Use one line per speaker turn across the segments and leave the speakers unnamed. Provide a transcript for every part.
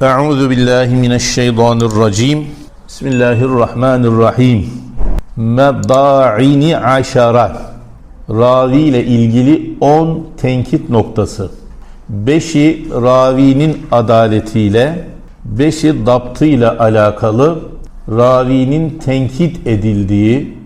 Euzu billahi mineşşeytanirracim. Bismillahirrahmanirrahim. Medda'ini aşara. Ravi ile ilgili 10 tenkit noktası. Beşi ravinin adaletiyle, beşi daptıyla alakalı ravinin tenkit edildiği,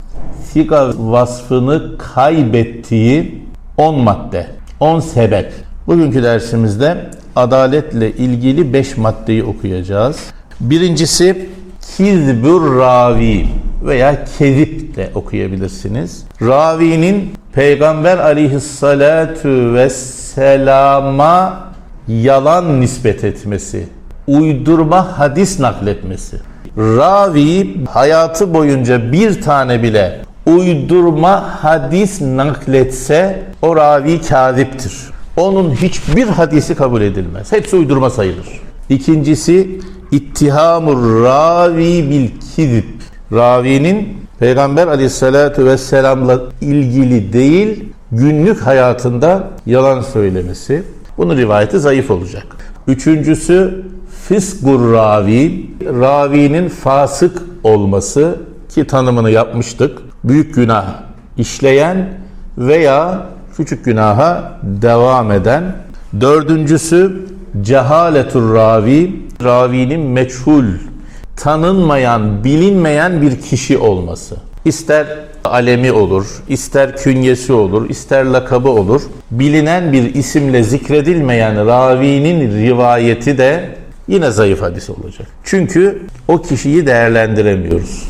siga vasfını kaybettiği 10 madde, 10 sebep. Bugünkü dersimizde adaletle ilgili 5 maddeyi okuyacağız. Birincisi kizbür ravi veya kezip de okuyabilirsiniz. Ravinin Peygamber aleyhissalatu vesselama yalan nispet etmesi, uydurma hadis nakletmesi. Ravi hayatı boyunca bir tane bile uydurma hadis nakletse o ravi kaziptir. Onun hiçbir hadisi kabul edilmez. Hepsi uydurma sayılır. İkincisi ittihamur ravi bil kizib. Ravinin Peygamber aleyhissalatu vesselamla ilgili değil, günlük hayatında yalan söylemesi. Bunun rivayeti zayıf olacak. Üçüncüsü fiskur ravi, ravinin fasık olması ki tanımını yapmıştık. Büyük günah işleyen veya küçük günaha devam eden. Dördüncüsü cehaletur ravi, ravinin meçhul, tanınmayan, bilinmeyen bir kişi olması. İster alemi olur, ister künyesi olur, ister lakabı olur. Bilinen bir isimle zikredilmeyen ravinin rivayeti de yine zayıf hadis olacak. Çünkü o kişiyi değerlendiremiyoruz.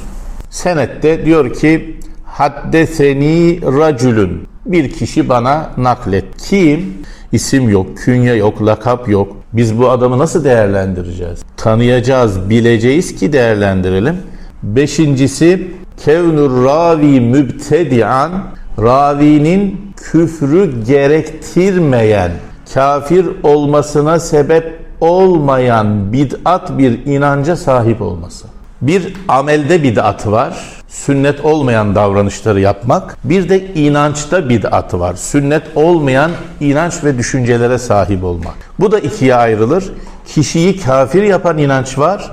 Senette diyor ki haddeseni racülün bir kişi bana naklet. Kim? İsim yok, künye yok, lakap yok. Biz bu adamı nasıl değerlendireceğiz? Tanıyacağız, bileceğiz ki değerlendirelim. Beşincisi kevnur ravi mübtedi'an ravinin küfrü gerektirmeyen, kafir olmasına sebep olmayan bid'at bir inanca sahip olması. Bir amelde bid'at var. Sünnet olmayan davranışları yapmak. Bir de inançta bid'at var. Sünnet olmayan inanç ve düşüncelere sahip olmak. Bu da ikiye ayrılır. Kişiyi kafir yapan inanç var.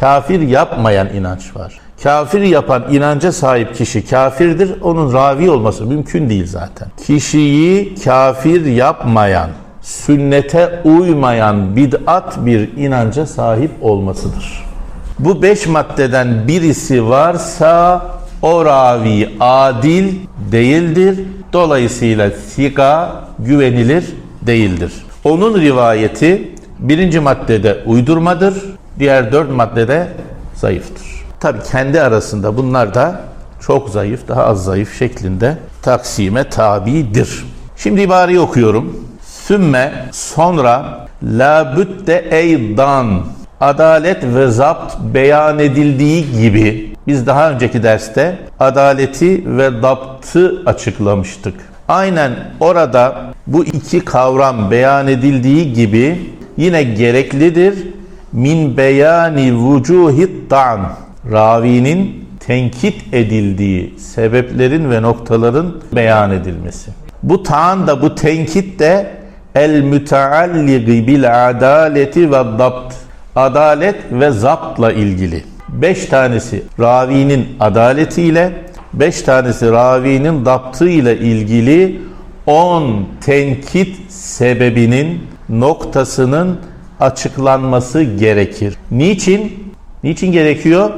Kafir yapmayan inanç var. Kafir yapan inanca sahip kişi kafirdir. Onun ravi olması mümkün değil zaten. Kişiyi kafir yapmayan, sünnete uymayan bid'at bir inanca sahip olmasıdır. Bu beş maddeden birisi varsa o ravi adil değildir. Dolayısıyla siga güvenilir değildir. Onun rivayeti birinci maddede uydurmadır. Diğer dört maddede zayıftır. Tabi kendi arasında bunlar da çok zayıf, daha az zayıf şeklinde taksime tabidir. Şimdi ibareyi okuyorum. Sümme sonra la bütte eydan adalet ve zapt beyan edildiği gibi biz daha önceki derste adaleti ve daptı açıklamıştık. Aynen orada bu iki kavram beyan edildiği gibi yine gereklidir. Min beyani vucuhit dan ravinin tenkit edildiği sebeplerin ve noktaların beyan edilmesi. Bu taan da bu tenkit de el mütealligi bil adaleti ve dapt adalet ve zaptla ilgili. Beş tanesi ravinin adaletiyle, beş tanesi ravinin daptıyla ilgili on tenkit sebebinin noktasının açıklanması gerekir. Niçin? Niçin gerekiyor?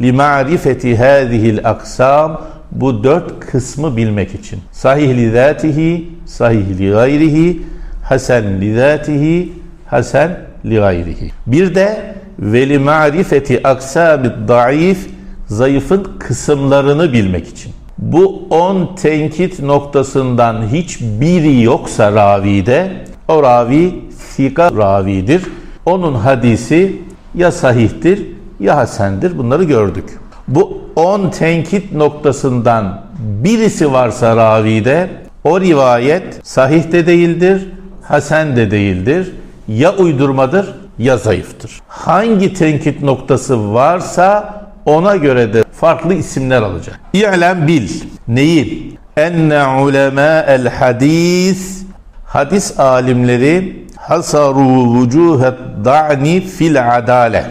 لِمَعْرِفَةِ هَذِهِ الْاَقْسَامِ Bu dört kısmı bilmek için. Sahih li zatihi, sahih li gayrihi, hasen li zatihi, hasen li gayrihi. Bir de veli ma'rifeti aksabid daif zayıfın kısımlarını bilmek için. Bu 10 tenkit noktasından hiçbiri yoksa ravide o ravi sika ravidir. Onun hadisi ya sahihtir ya hasendir. Bunları gördük. Bu 10 tenkit noktasından birisi varsa ravide o rivayet sahih de değildir, hasen de değildir. Ya uydurmadır ya zayıftır. Hangi tenkit noktası varsa ona göre de farklı isimler alacak. İ'lem bil. Neyi? Enne ulema el hadis hadis alimleri hasaru vucuhet da'ni fil adale.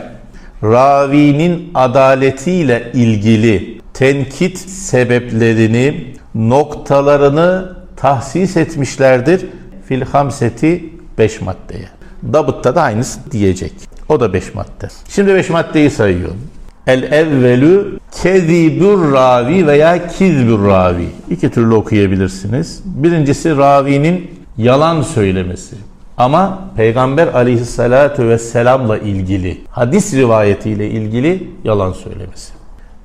Ravinin adaletiyle ilgili tenkit sebeplerini, noktalarını tahsis etmişlerdir. Fil hamseti 5 maddeye. Dabıtta da aynısı diyecek. O da 5 madde. Şimdi 5 maddeyi sayıyorum. El evvelü kezibür ravi veya kizbür ravi. İki türlü okuyabilirsiniz. Birincisi ravinin yalan söylemesi. Ama Peygamber aleyhissalatu vesselamla ilgili, hadis rivayetiyle ilgili yalan söylemesi.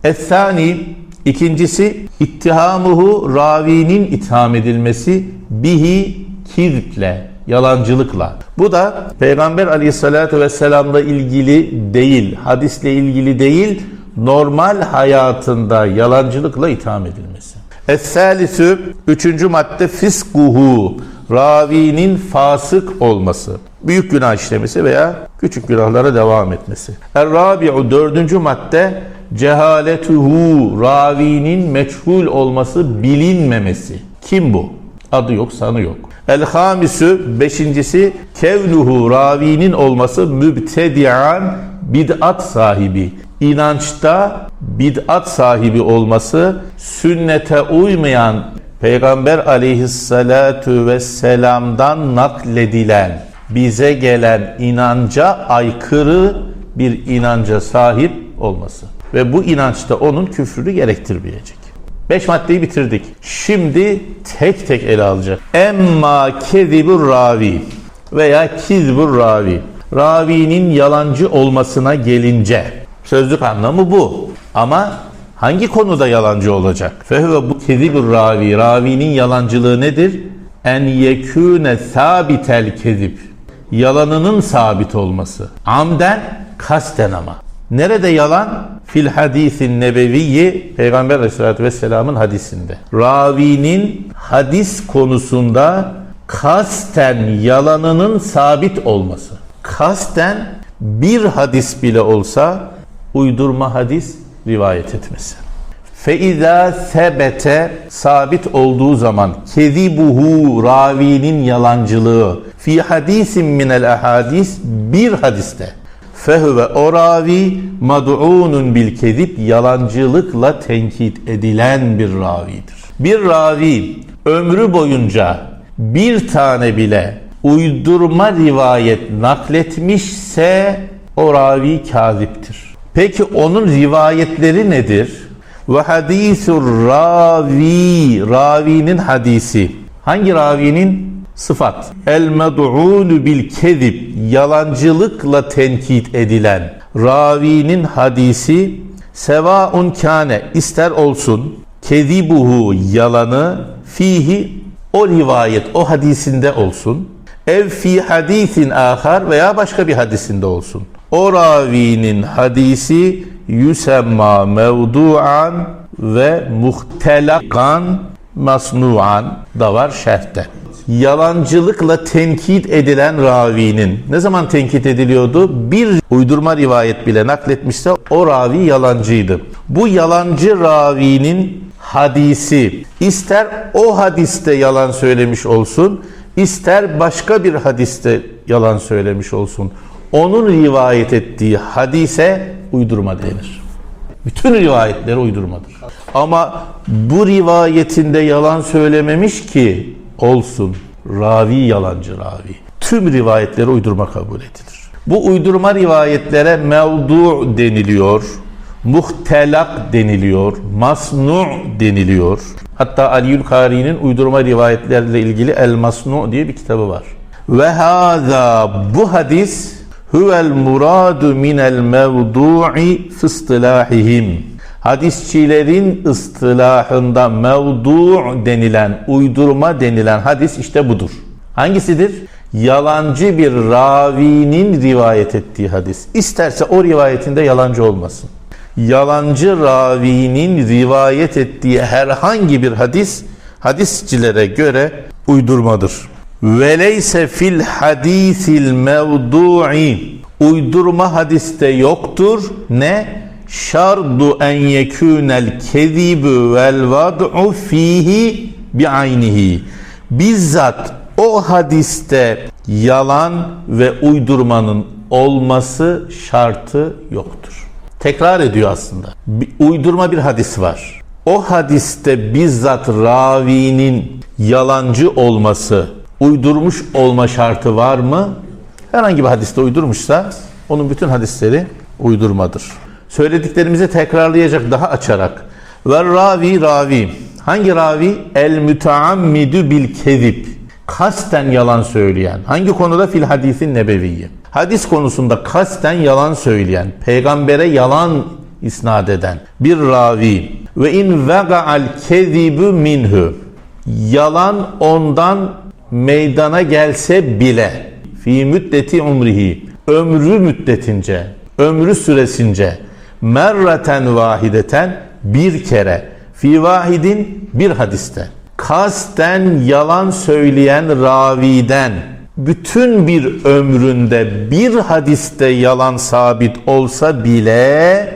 Ethani ikincisi ittihamuhu ravinin itham edilmesi bihi kizple, yalancılıkla. Bu da Peygamber aleyhissalatu vesselamla ilgili değil, hadisle ilgili değil, normal hayatında yalancılıkla itham edilmesi. Es-salisü, üçüncü madde fiskuhu, ravinin fasık olması, büyük günah işlemesi veya küçük günahlara devam etmesi. Er-rabi'u, dördüncü madde cehaletuhu, ravinin meçhul olması, bilinmemesi. Kim bu? Adı yok, sanı yok. El hamisü beşincisi kevnuhu ravinin olması mübtedi'an bid'at sahibi. İnançta bid'at sahibi olması sünnete uymayan Peygamber aleyhissalatu vesselam'dan nakledilen bize gelen inanca aykırı bir inanca sahip olması. Ve bu inançta onun küfrünü gerektirmeyecek. Beş maddeyi bitirdik. Şimdi tek tek ele alacak. Emma kezibur ravi veya kizbur ravi. Ravinin yalancı olmasına gelince sözlük anlamı bu. Ama hangi konuda yalancı olacak? Fehve bu kezibur ravi. Ravinin yalancılığı nedir? En yekûne sabitel kezib. Yalanının sabit olması. Amden kasten ama. Nerede yalan? Fil hadisin nebeviyyi Peygamber aleyhissalatü vesselamın hadisinde. Ravinin hadis konusunda kasten yalanının sabit olması. Kasten bir hadis bile olsa uydurma hadis rivayet etmesi. Feiza sebete sabit olduğu zaman kezibuhu ravinin yalancılığı fi hadisin minel ahadis bir hadiste fehve o ravi mad'unun bil kezib yalancılıkla tenkit edilen bir ravidir. Bir ravi ömrü boyunca bir tane bile uydurma rivayet nakletmişse o ravi kaziptir. Peki onun rivayetleri nedir? Ve hadisur ravi, ravinin hadisi. Hangi ravinin? Sıfat. El med'unu bil kezib, yalancılıkla tenkit edilen ravinin hadisi sevaun kane ister olsun kezibuhu yalanı fihi o rivayet o hadisinde olsun ev fi hadisin ahar veya başka bir hadisinde olsun. O ravinin hadisi yüsemma mevdu'an ve muhtelakan masnu'an da var şerhte. Yalancılıkla tenkit edilen ravinin ne zaman tenkit ediliyordu? Bir uydurma rivayet bile nakletmişse o ravi yalancıydı. Bu yalancı ravinin hadisi ister o hadiste yalan söylemiş olsun, ister başka bir hadiste yalan söylemiş olsun. Onun rivayet ettiği hadise uydurma denir. Bütün rivayetleri uydurmadır. Ama bu rivayetinde yalan söylememiş ki olsun. Ravi yalancı ravi. Tüm rivayetleri uydurma kabul edilir. Bu uydurma rivayetlere mevdu deniliyor. Muhtelak deniliyor. Masnu deniliyor. Hatta Aliül Kari'nin uydurma rivayetlerle ilgili El Masnu diye bir kitabı var. Ve hâzâ bu hadis huvel muradu minel mevdu'i fıstilahihim. Hadisçilerin ıstılahında mevdu denilen, uydurma denilen hadis işte budur. Hangisidir? Yalancı bir ravinin rivayet ettiği hadis. İsterse o rivayetinde yalancı olmasın. Yalancı ravinin rivayet ettiği herhangi bir hadis hadisçilere göre uydurmadır. Veleyse fil hadisil mevdu'i uydurma hadiste yoktur. Ne? Şardu en yekûnel kezibü vel vad'u fihi bi aynihi. Bizzat o hadiste yalan ve uydurmanın olması şartı yoktur. Tekrar ediyor aslında. Uydurma bir hadis var. O hadiste bizzat ravinin yalancı olması, uydurmuş olma şartı var mı? Herhangi bir hadiste uydurmuşsa onun bütün hadisleri uydurmadır. Söylediklerimizi tekrarlayacak daha açarak. Ve ravi ravi. Hangi ravi? El müteammidü bil kezib. Kasten yalan söyleyen. Hangi konuda? Fil hadisin nebeviyyi. Hadis konusunda kasten yalan söyleyen, peygambere yalan isnat eden bir ravi. Ve in vega'al kezibü minhu. Yalan ondan meydana gelse bile fi müddeti umrihi ömrü müddetince ömrü süresince merraten vahideten bir kere fi vahidin bir hadiste kasten yalan söyleyen raviden bütün bir ömründe bir hadiste yalan sabit olsa bile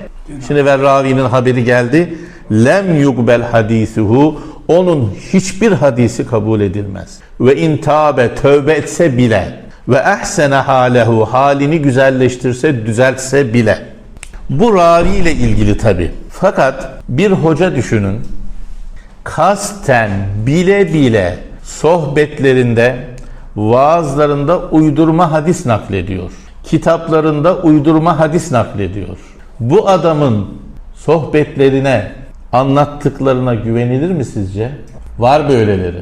şimdi ve ravinin haberi geldi lem yugbel hadisuhu onun hiçbir hadisi kabul edilmez. Ve intabe tövbe etse bile ve ehsene halehu halini güzelleştirse düzeltse bile. Bu ravi ile ilgili tabi. Fakat bir hoca düşünün kasten bile bile sohbetlerinde vaazlarında uydurma hadis naklediyor. Kitaplarında uydurma hadis naklediyor. Bu adamın sohbetlerine anlattıklarına güvenilir mi sizce? Var böyleleri.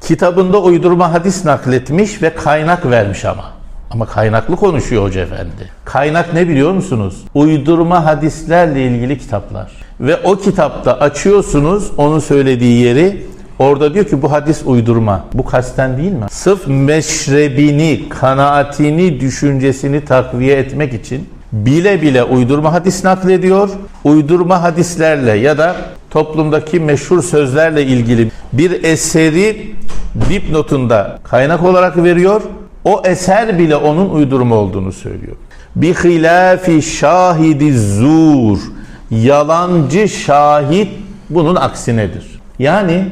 Kitabında uydurma hadis nakletmiş ve kaynak vermiş ama. Ama kaynaklı konuşuyor hoca efendi. Kaynak ne biliyor musunuz? Uydurma hadislerle ilgili kitaplar. Ve o kitapta açıyorsunuz onun söylediği yeri. Orada diyor ki bu hadis uydurma. Bu kasten değil mi? Sırf meşrebini, kanaatini, düşüncesini takviye etmek için bile bile uydurma hadis naklediyor. Uydurma hadislerle ya da toplumdaki meşhur sözlerle ilgili bir eseri dipnotunda kaynak olarak veriyor. O eser bile onun uydurma olduğunu söylüyor. Bi hilafi şahidi zur. Yalancı şahit bunun aksinedir. Yani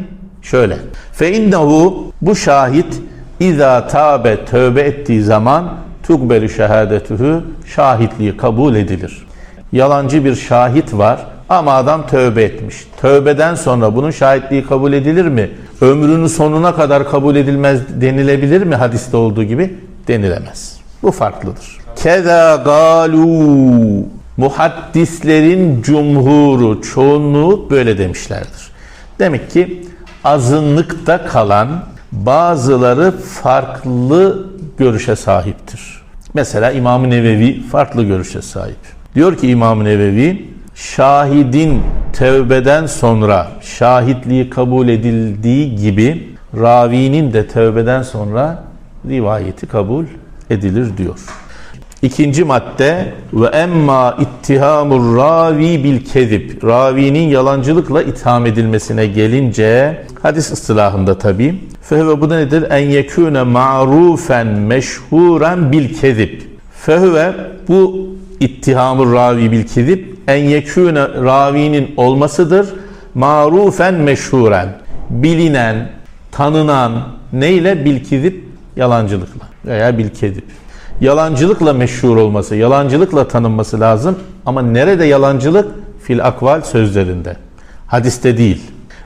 şöyle. Fe innehu bu şahit İza tabe tövbe ettiği zaman tukbeli şehadetuhu şahitliği kabul edilir. Yalancı bir şahit var ama adam tövbe etmiş. Tövbeden sonra bunun şahitliği kabul edilir mi? Ömrünün sonuna kadar kabul edilmez denilebilir mi hadiste olduğu gibi? Denilemez. Bu farklıdır. Keda galu muhaddislerin cumhuru, çoğunluğu böyle demişlerdir. Demek ki azınlıkta kalan bazıları farklı görüşe sahiptir. Mesela İmam-ı Nevevi farklı görüşe sahip. Diyor ki İmam-ı Nevevi, şahidin tevbeden sonra şahitliği kabul edildiği gibi ravinin de tevbeden sonra rivayeti kabul edilir diyor. İkinci madde ve emma ittihamur ravi bil kezib. Ravinin yalancılıkla itham edilmesine gelince hadis ıstılahında tabi. Fehve bu nedir? En yekune ma'rufen meşhuren bil kezib. Fehve bu ittihamur ravi bil kezib en yekune ravinin olmasıdır. Marufen meşhuren. Bilinen, tanınan neyle? Bil kezib yalancılıkla veya bil kezib yalancılıkla meşhur olması, yalancılıkla tanınması lazım. Ama nerede yalancılık? Fil akval sözlerinde. Hadiste değil.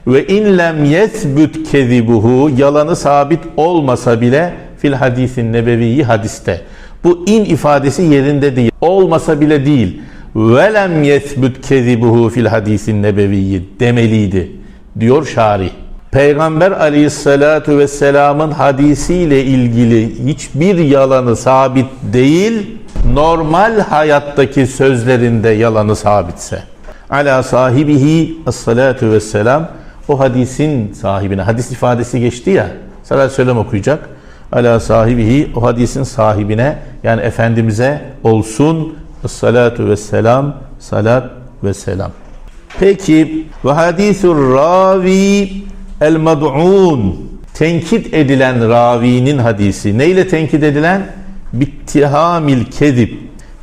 Ve in lem yethbut kezibuhu yalanı sabit olmasa bile fil hadisin nebeviyi hadiste. Bu in ifadesi yerinde değil. Olmasa bile değil. Ve lem yethbut kezibuhu fil hadisin nebeviyi demeliydi. Diyor şarih. Peygamber aleyhissalatu vesselamın hadisiyle ilgili hiçbir yalanı sabit değil, normal hayattaki sözlerinde yalanı sabitse. Ala sahibihi salatu vesselam o hadisin sahibine, hadis ifadesi geçti ya, salat selam okuyacak. Ala sahibihi o hadisin sahibine yani Efendimiz'e olsun salatu vesselam, salat ve selam. Peki ve hadisur ravi El mad'un tenkit edilen ravinin hadisi. Neyle tenkit edilen? Bittihamil kedib.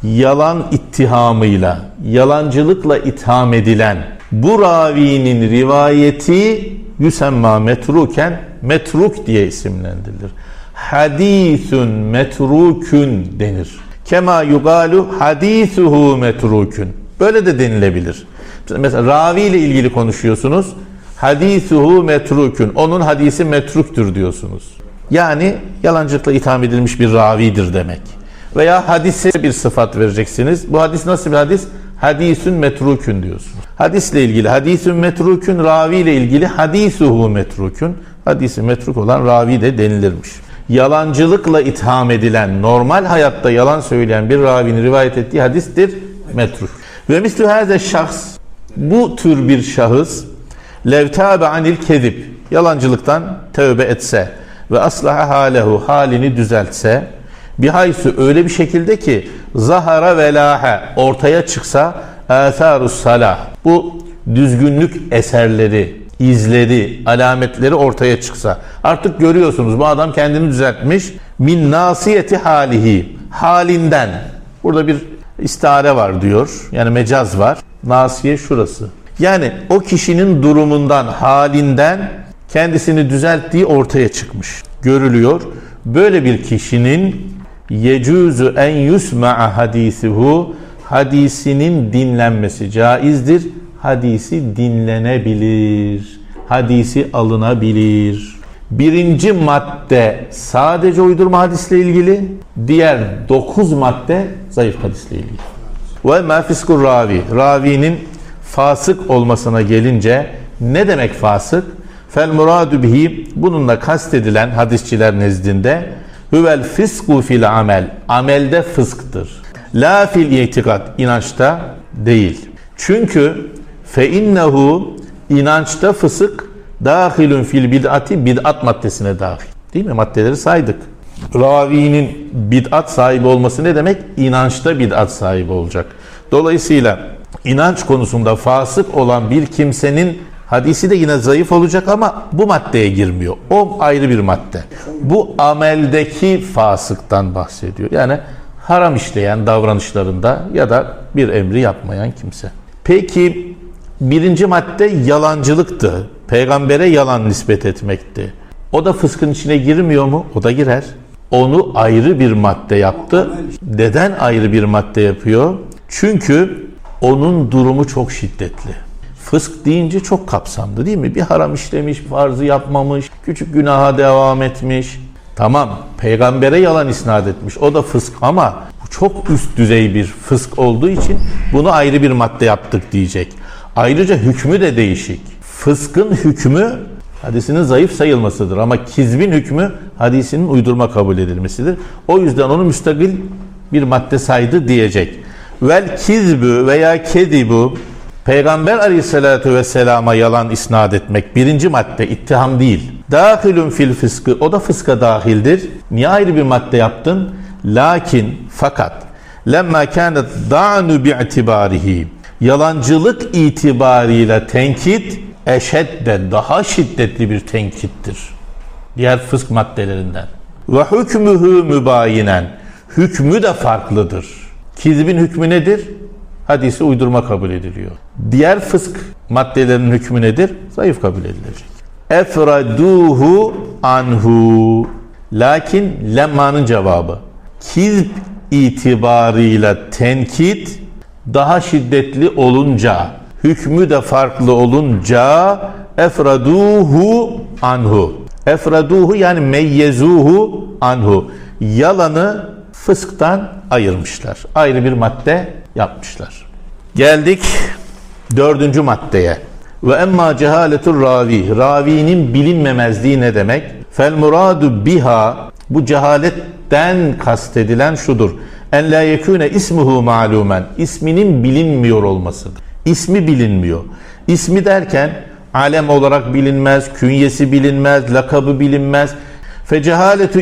Yalan ittihamıyla, yalancılıkla itham edilen bu ravinin rivayeti yüsemma metruken metruk diye isimlendirilir. hadisun metrukün denir. Kema yugalu hadisuhu metrukün. Böyle de denilebilir. Mesela ravi ile ilgili konuşuyorsunuz. Hadisuhu metrukün. Onun hadisi metruktür diyorsunuz. Yani yalancılıkla itham edilmiş bir ravidir demek. Veya hadise bir sıfat vereceksiniz. Bu hadis nasıl bir hadis? Hadisün metrukün diyorsunuz. Hadisle ilgili hadisün metrukün, ravi ile ilgili hadisuhu metrukün. Hadisi metruk olan ravi de denilirmiş. Yalancılıkla itham edilen, normal hayatta yalan söyleyen bir ravinin rivayet ettiği hadistir. Metruk. Ve mislü hâze şahs, bu tür bir şahıs, lev tâbe anil kezib, yalancılıktan tövbe etse ve aslaha halehu, halini düzeltse, bihaysu öyle bir şekilde ki zahara velahe ortaya çıksa atharus salah bu düzgünlük eserleri izleri alametleri ortaya çıksa. Artık görüyorsunuz bu adam kendini düzeltmiş. Min nasiyeti halihi halinden. Burada bir istare var diyor. Yani mecaz var. Nasiye şurası. Yani o kişinin durumundan halinden kendisini düzelttiği ortaya çıkmış. Görülüyor. Böyle bir kişinin yecuzu en yusma'a hadisuhu hadisinin dinlenmesi caizdir. Hadisi dinlenebilir. Hadisi alınabilir. Birinci madde sadece uydurma hadisle ilgili. Diğer dokuz madde zayıf hadisle ilgili. Ve ma fiskur ravi. Ravinin fasık olmasına gelince ne demek fasık? Fel muradu bihi bununla kastedilen hadisçiler nezdinde huvel fisku fil amel. Amelde fısktır. La fil itikat. inançta değil. Çünkü fe innehu inançta fısık dahilun fil bid'ati bid'at maddesine dahil. Değil mi? Maddeleri saydık. Ravinin bid'at sahibi olması ne demek? İnançta bid'at sahibi olacak. Dolayısıyla inanç konusunda fasık olan bir kimsenin hadisi de yine zayıf olacak ama bu maddeye girmiyor. O ayrı bir madde. Bu ameldeki fasıktan bahsediyor. Yani haram işleyen davranışlarında ya da bir emri yapmayan kimse. Peki birinci madde yalancılıktı. Peygambere yalan nispet etmekti. O da fıskın içine girmiyor mu? O da girer. Onu ayrı bir madde yaptı. Neden ayrı bir madde yapıyor? Çünkü onun durumu çok şiddetli. Fısk deyince çok kapsamlı değil mi? Bir haram işlemiş, farzı yapmamış, küçük günaha devam etmiş. Tamam, peygambere yalan isnat etmiş. O da fısk ama bu çok üst düzey bir fısk olduğu için bunu ayrı bir madde yaptık diyecek. Ayrıca hükmü de değişik. Fıskın hükmü hadisinin zayıf sayılmasıdır ama kizbin hükmü hadisinin uydurma kabul edilmesidir. O yüzden onu müstakil bir madde saydı diyecek. Vel kizbü veya kedibu Peygamber aleyhissalatu vesselama yalan isnat etmek birinci madde ittiham değil. Dahilun fil fıskı o da fıska dahildir. Niye ayrı bir madde yaptın? Lakin fakat lemma kânet da'nu bi'tibarihi yalancılık itibarıyla tenkit eşedde daha şiddetli bir tenkittir. Diğer fısk maddelerinden. Ve hükmühü mübayinen hükmü de farklıdır. Kizbin hükmü nedir? Hadisi uydurma kabul ediliyor. Diğer fısk maddelerinin hükmü nedir? Zayıf kabul edilecek. Efraduhu anhu. Lakin lemmanın cevabı. Kizb itibarıyla tenkit daha şiddetli olunca, hükmü de farklı olunca efraduhu anhu. Efraduhu yani meyyezuhu anhu. Yalanı fısktan ayırmışlar. Ayrı bir madde yapmışlar. Geldik dördüncü maddeye. Ve emma cehaletur ravi. Ravinin bilinmemezliği ne demek? Fel muradu biha. Bu cehaletten kastedilen şudur. En la yekune ismuhu malumen. İsminin bilinmiyor olmasıdır. İsmi bilinmiyor. İsmi derken alem olarak bilinmez, künyesi bilinmez, lakabı bilinmez. Fe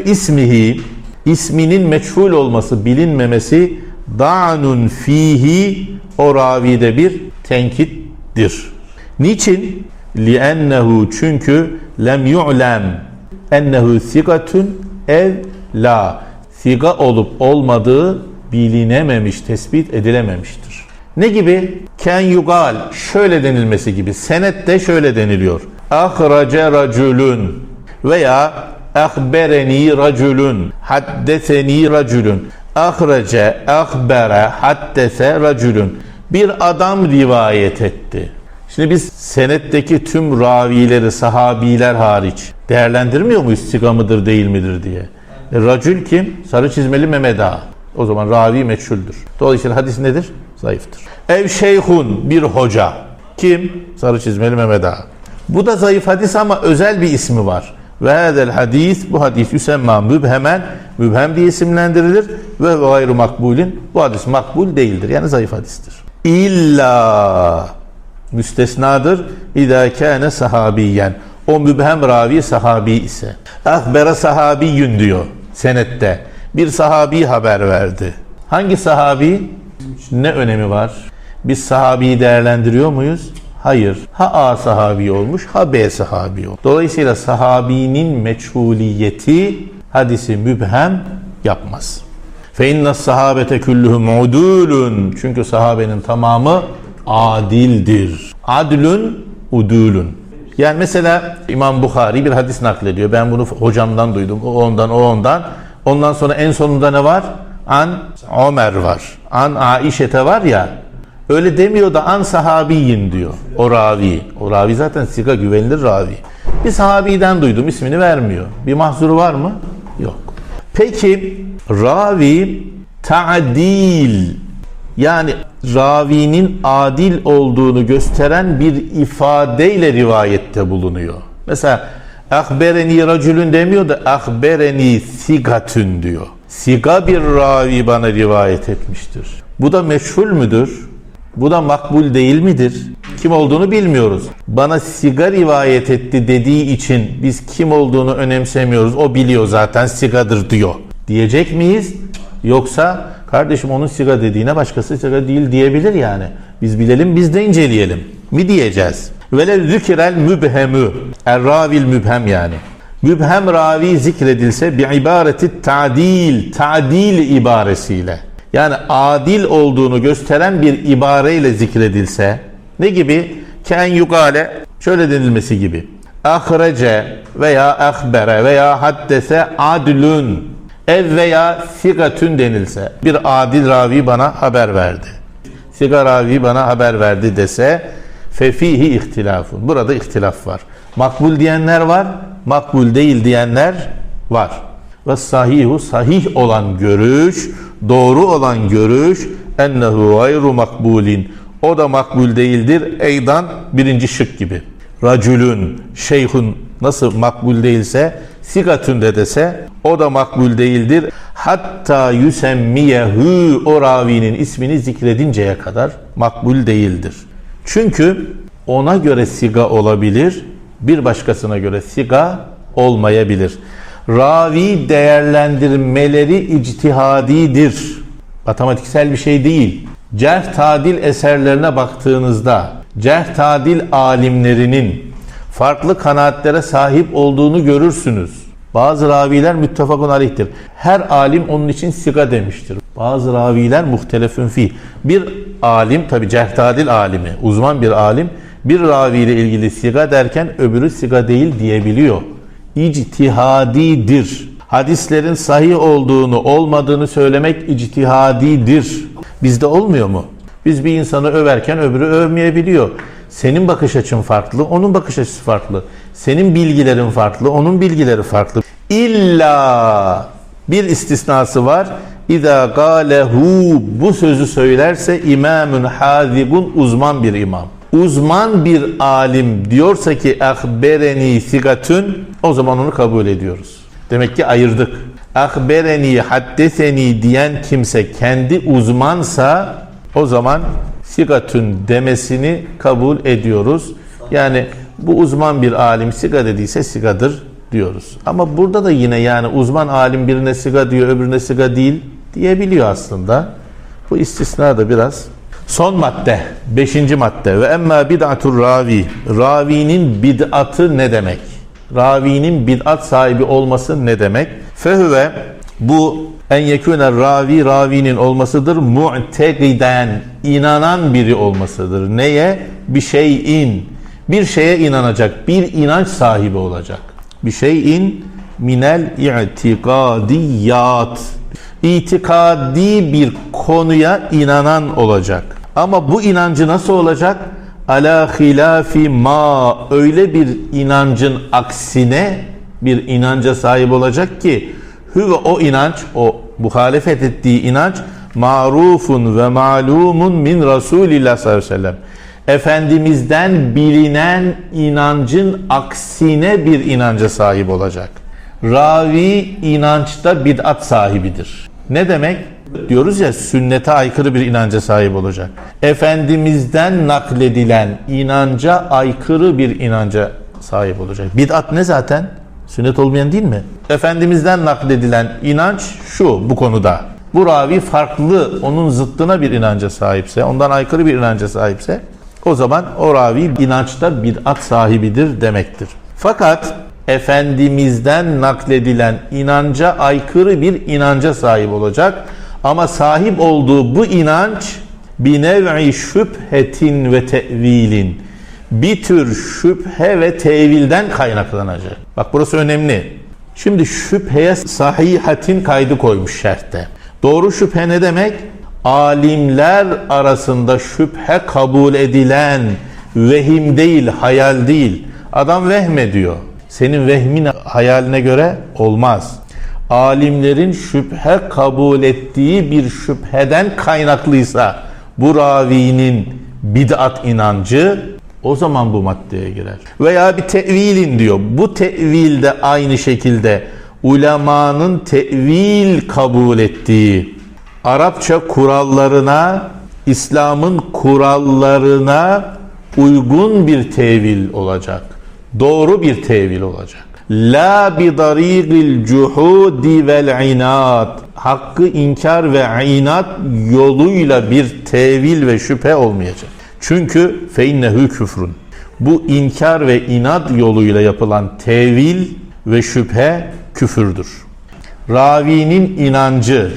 ismihi isminin meçhul olması, bilinmemesi da'nun fihi o ravide bir tenkittir. Niçin? Li'ennehu çünkü lem yu'lem ennehu sigatun ev la siga olup olmadığı bilinememiş, tespit edilememiştir. Ne gibi? Ken yugal şöyle denilmesi gibi. Senette şöyle deniliyor. Ahrace raculun veya ahbereni raculun, haddeseni raculun, ahrece, ahbere, haddese raculun. Bir adam rivayet etti. Şimdi biz senetteki tüm ravileri, sahabiler hariç değerlendirmiyor muyuz siga mıdır değil midir diye? E, racül kim? Sarı çizmeli Mehmet Ağa. O zaman ravi meçhuldür. Dolayısıyla hadis nedir? Zayıftır. Ev şeyhun bir hoca. Kim? Sarı çizmeli Mehmet Ağa. Bu da zayıf hadis ama özel bir ismi var. Ve hadel hadis bu hadis yüsemma mübhemen mübhem diye isimlendirilir ve gayru makbulin bu hadis makbul değildir. Yani zayıf hadistir. İlla müstesnadır. İdâ kâne sahabiyen. O mübhem ravi sahabi ise. Ahbere sahabiyyün diyor senette. Bir sahabi haber verdi. Hangi sahabi? Ne önemi var? Biz sahabiyi değerlendiriyor muyuz? Hayır. Ha A sahabi olmuş, ha B sahabi olmuş. Dolayısıyla sahabinin meçhuliyeti hadisi mübhem yapmaz. Fe inne sahabete kulluhum udulun. Çünkü sahabenin tamamı adildir. Adlun udulun. Yani mesela İmam Bukhari bir hadis naklediyor. Ben bunu hocamdan duydum. O ondan, o ondan. Ondan sonra en sonunda ne var? An Ömer var. An Aişete var ya. Öyle demiyor da an sahabiyin diyor. O ravi. O ravi zaten siga güvenilir ravi. Bir sahabiden duydum ismini vermiyor. Bir mahzuru var mı? Yok. Peki ravi ta'dil yani ravinin adil olduğunu gösteren bir ifadeyle rivayette bulunuyor. Mesela ahbereni racülün demiyor da ahbereni sigatün diyor. Siga bir ravi bana rivayet etmiştir. Bu da meşhul müdür? Bu da makbul değil midir? Kim olduğunu bilmiyoruz. Bana siga rivayet etti dediği için biz kim olduğunu önemsemiyoruz. O biliyor zaten sigadır diyor. Diyecek miyiz? Yoksa kardeşim onun siga dediğine başkası siga değil diyebilir yani. Biz bilelim biz de inceleyelim mi diyeceğiz. Velev zükirel mübhemü. Er ravil mübhem yani. Mübhem ravi zikredilse bi ibareti ta'dil, ta'dil ibaresiyle. Yani adil olduğunu gösteren bir ibareyle zikredilse ne gibi? Ken yukale şöyle denilmesi gibi. Ahrece veya ahbere veya haddese adlun ev veya sigatün denilse bir adil ravi bana haber verdi. Siga ravi bana haber verdi dese fefihi ihtilafun. Burada ihtilaf var. Makbul diyenler var, makbul değil diyenler var. Ve sahihu sahih olan görüş, doğru olan görüş ennehu gayru makbulin. O da makbul değildir. Eydan birinci şık gibi. Racülün, şeyhun nasıl makbul değilse sigatün de dese o da makbul değildir. Hatta yüsemmiyehu o ravinin ismini zikredinceye kadar makbul değildir. Çünkü ona göre siga olabilir, bir başkasına göre siga olmayabilir. Ravi değerlendirmeleri ictihadidir. Matematiksel bir şey değil. Cerh tadil eserlerine baktığınızda cerh tadil alimlerinin farklı kanaatlere sahip olduğunu görürsünüz. Bazı raviler müttefakun aleyhtir. Her alim onun için siga demiştir. Bazı raviler muhtelefün fi. Bir alim tabi cehtadil alimi, uzman bir alim bir ravi ile ilgili siga derken öbürü siga değil diyebiliyor. İctihadidir. Hadislerin sahih olduğunu, olmadığını söylemek ictihadidir. Bizde olmuyor mu? Biz bir insanı överken öbürü övmeyebiliyor. Senin bakış açın farklı, onun bakış açısı farklı. Senin bilgilerin farklı, onun bilgileri farklı. İlla bir istisnası var. İza galehu bu sözü söylerse imamun hazibun uzman bir imam. Uzman bir alim diyorsa ki ahbereni sigatün o zaman onu kabul ediyoruz. Demek ki ayırdık. Ahbereni haddeseni diyen kimse kendi uzmansa o zaman sigatün demesini kabul ediyoruz. Yani bu uzman bir alim siga dediyse sigadır diyoruz. Ama burada da yine yani uzman alim birine siga diyor öbürüne siga değil diyebiliyor aslında. Bu istisna da biraz. Son madde, beşinci madde ve emma bid'atur ravi. Ravinin bid'atı ne demek? Ravinin bid'at sahibi olması ne demek? Fehüve bu en yekûne ravi ravinin olmasıdır. Mu'tegiden inanan biri olmasıdır. Neye? Bir şeyin. Bir şeye inanacak. Bir inanç sahibi olacak. Bir şeyin minel i'tikadiyat. İtikadi bir konuya inanan olacak. Ama bu inancı nasıl olacak? Ala hilafi ma öyle bir inancın aksine bir inanca sahip olacak ki hüve o inanç, o muhalefet ettiği inanç marufun ve malumun min Resulillah sallallahu aleyhi ve sellem. Efendimizden bilinen inancın aksine bir inanca sahip olacak. Ravi inançta bid'at sahibidir. Ne demek? Diyoruz ya sünnete aykırı bir inanca sahip olacak. Efendimizden nakledilen inanca aykırı bir inanca sahip olacak. Bid'at ne zaten? Sünnet olmayan değil mi? Efendimizden nakledilen inanç şu bu konuda. Bu ravi farklı, onun zıttına bir inanca sahipse, ondan aykırı bir inanca sahipse o zaman o ravi inançta bid'at sahibidir demektir. Fakat Efendimizden nakledilen inanca aykırı bir inanca sahip olacak. Ama sahip olduğu bu inanç bir nev'i şüphetin ve tevilin bir tür şüphe ve tevilden kaynaklanacak. Bak burası önemli. Şimdi şüpheye sahihatin kaydı koymuş şerhte. Doğru şüphe ne demek? Alimler arasında şüphe kabul edilen vehim değil, hayal değil. Adam vehmediyor. Senin vehmin hayaline göre olmaz. Alimlerin şüphe kabul ettiği bir şüpheden kaynaklıysa bu ravinin bid'at inancı o zaman bu maddeye girer. Veya bir tevilin diyor. Bu tevil de aynı şekilde ulemanın tevil kabul ettiği Arapça kurallarına, İslam'ın kurallarına uygun bir tevil olacak. Doğru bir tevil olacak. La bi darigil cuhudi vel inat. Hakkı inkar ve inat yoluyla bir tevil ve şüphe olmayacak. Çünkü fe innehu küfrün. Bu inkar ve inat yoluyla yapılan tevil ve şüphe küfürdür. Ravinin inancı,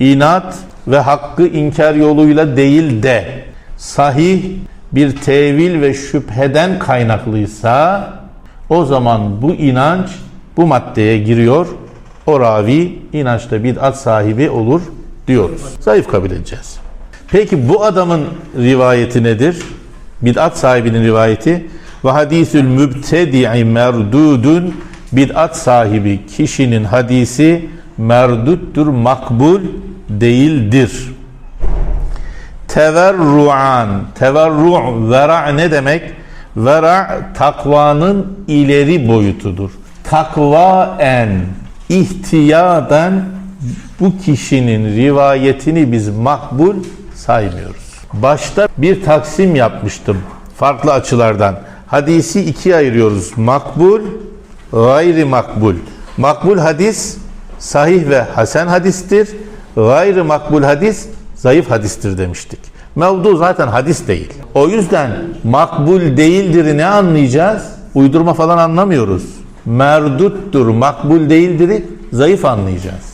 inat ve hakkı inkar yoluyla değil de sahih bir tevil ve şüpheden kaynaklıysa o zaman bu inanç bu maddeye giriyor. O ravi inançta bid'at sahibi olur diyoruz. Zayıf kabul edeceğiz. Peki bu adamın rivayeti nedir? Bid'at sahibinin rivayeti ve hadisül mübtedi'i merdudun bid'at sahibi kişinin hadisi merduttur, makbul değildir. Teverruan, teverru' vera ne demek? Vera takvanın ileri boyutudur. Takvaen, ihtiyaden bu kişinin rivayetini biz makbul saymıyoruz. Başta bir taksim yapmıştım farklı açılardan. Hadisi ikiye ayırıyoruz. Makbul, gayri makbul. Makbul hadis sahih ve hasen hadistir. Gayri makbul hadis zayıf hadistir demiştik. Mevdu zaten hadis değil. O yüzden makbul değildir ne anlayacağız? Uydurma falan anlamıyoruz. Merduttur, makbul değildir zayıf anlayacağız.